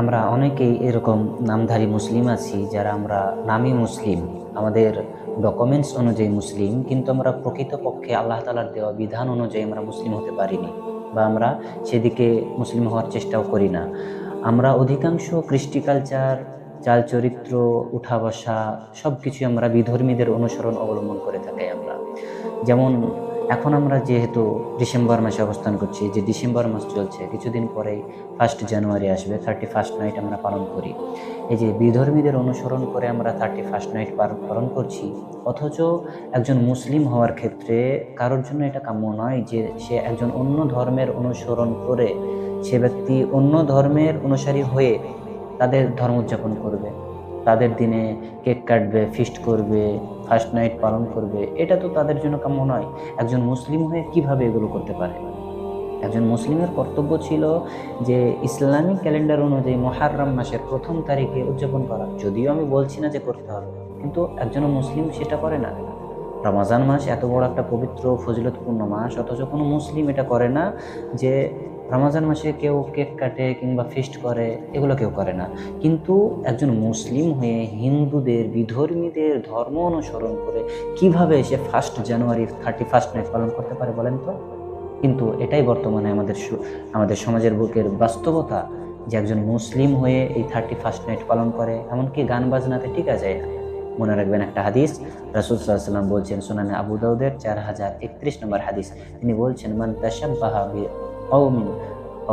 আমরা অনেকেই এরকম নামধারী মুসলিম আছি, যারা আমরা নামই মুসলিম। আমাদের ডকুমেন্টস অনুযায়ী মুসলিম, কিন্তু আমরা প্রকৃতপক্ষে আল্লাহ তালার দেওয়া বিধান অনুযায়ী আমরা মুসলিম হতে পারিনি বা আমরা সেদিকে মুসলিম হওয়ার চেষ্টাও করি না। আমরা অধিকাংশ কৃষ্টি কালচার চাল চরিত্র, উঠা বসা সব কিছুই আমরা বিধর্মীদের অনুসরণ অবলম্বন করে থাকি আমরা। যেমন এখন আমরা যেহেতু ডিসেম্বর মাসে অবস্থান করছি, যে ডিসেম্বর মাস চলছে, কিছুদিন পরেই ফার্স্ট জানুয়ারি আসবে থার্টি ফার্স্ট নাইট আমরা পালন করি। এই যে বিধর্মীদের অনুসরণ করে আমরা থার্টি ফার্স্ট নাইট পালন করছি, অথচ একজন মুসলিম হওয়ার ক্ষেত্রে কারোর জন্য এটা কাম্য নয় যে সে একজন অন্য ধর্মের অনুসরণ করে সে ব্যক্তি অন্য ধর্মের অনুসারী হয়ে তাদের ধর্ম উদযাপন করবে। তাদের দিনে কেক কাটবে ফিস্ট করবে ফার্স্ট নাইট পালন করবে, এটা তো তাদের জন্য কাম্য নয়। একজন মুসলিম হয়ে কীভাবে এগুলো করতে পারে? একজন মুসলিমের কর্তব্য ছিল যে ইসলামিক ক্যালেন্ডার অনুযায়ী মহারম মাসের প্রথম তারিখে উদযাপন করা। যদিও আমি বলছি না যে করতে হবে, কিন্তু একজন মুসলিম সেটা করে না। রমাজান মাস এত বড় একটা পবিত্র, ফজিলতপূর্ণ মাস, অথচ কোনো মুসলিম এটা করে না যে রমাজান মাসে কেউ কেক কাটে কিংবা ফিস্ট করে, এগুলো কেউ করে না। কিন্তু একজন মুসলিম হয়ে হিন্দুদের, বিধর্মীদের ধর্ম অনুসরণ করে কীভাবে সে first January thirty first night পালন করতে পারে বলেন তো? কিন্তু এটাই বর্তমানে আমাদের আমাদের সমাজের বুকের বাস্তবতা যে একজন মুসলিম হয়ে এই থার্টি ফার্স্ট নাইট পালন করে, এমনকি গান বাজনাতে ঠিক আছে মনে রাখবেন একটা হাদিস, রাসুল সাল্লাম বলছেন, সুনানে আবু দাউদের চার হাজার একত্রিশ নম্বর হাদিস। তিনি বলছেন, মান তাসাব্বাহা কওমিন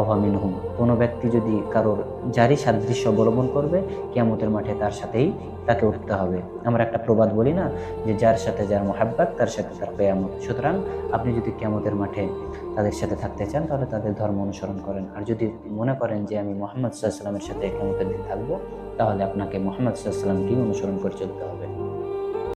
অভামিন হুম কোনো ব্যক্তি যদি কারোর জারি সাদৃশ্য অবলম্বন করবে, কিয়ামতের মাঠে তার সাথেই তাকে উঠতে হবে। আমরা একটা প্রবাদ বলি না যে যার সাথে যার মোহাব্বত, তার সাথে তার কেয়ামত। সুতরাং আপনি যদি কিয়ামতের মাঠে তাদের সাথে থাকতে চান, তাহলে তাদের ধর্ম অনুসরণ করেন। আর যদি মনে করেন যে আমি মোহাম্মদ সাল্লামের সাথে কেমতের দিন থাকব, তাহলে আপনাকে মোহাম্মদ সাল্লামকেই অনুসরণ করে চলতে হবে।